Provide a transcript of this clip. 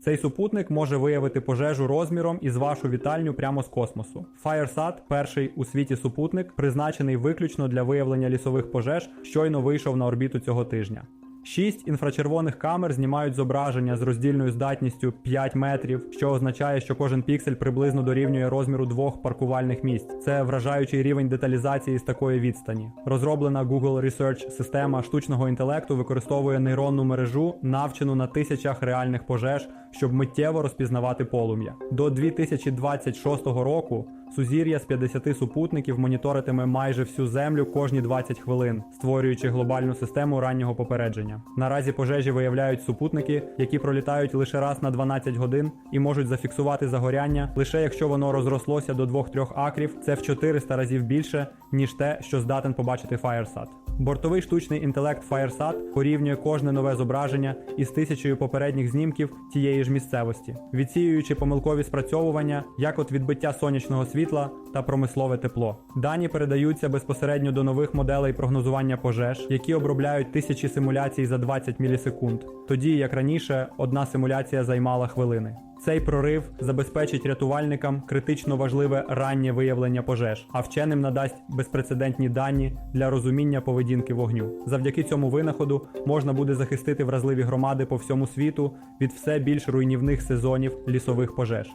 Цей супутник може виявити пожежу розміром із вашу вітальню прямо з космосу. FireSat – перший у світі супутник, призначений виключно для виявлення лісових пожеж, щойно вийшов на орбіту цього тижня. Шість інфрачервоних камер знімають зображення з роздільною здатністю 5 метрів, що означає, що кожен піксель приблизно дорівнює розміру двох паркувальних місць. Це вражаючий рівень деталізації з такої відстані. Розроблена Google Research система штучного інтелекту використовує нейронну мережу, навчену на тисячах реальних пожеж, щоб миттєво розпізнавати полум'я. До 2026 року Сузір'я з 50 супутників моніторитиме майже всю землю кожні 20 хвилин, створюючи глобальну систему раннього попередження. Наразі пожежі виявляють супутники, які пролітають лише раз на 12 годин і можуть зафіксувати загоряння лише якщо воно розрослося до 2-3 акрів. Це в 400 разів більше ніж те, що здатен побачити FireSat. Бортовий штучний інтелект FireSat порівнює кожне нове зображення із тисячею попередніх знімків тієї ж місцевості, відсіюючи помилкові спрацьовування, як от відбиття сонячного світла та промислове тепло. Дані передаються безпосередньо до нових моделей прогнозування пожеж, які обробляють тисячі симуляцій за 20 мілісекунд, тоді як раніше одна симуляція займала хвилини. Цей прорив забезпечить рятувальникам критично важливе раннє виявлення пожеж, а вченим надасть безпрецедентні дані для розуміння поведінки вогню. Завдяки цьому винаходу можна буде захистити вразливі громади по всьому світу від все більш руйнівних сезонів лісових пожеж.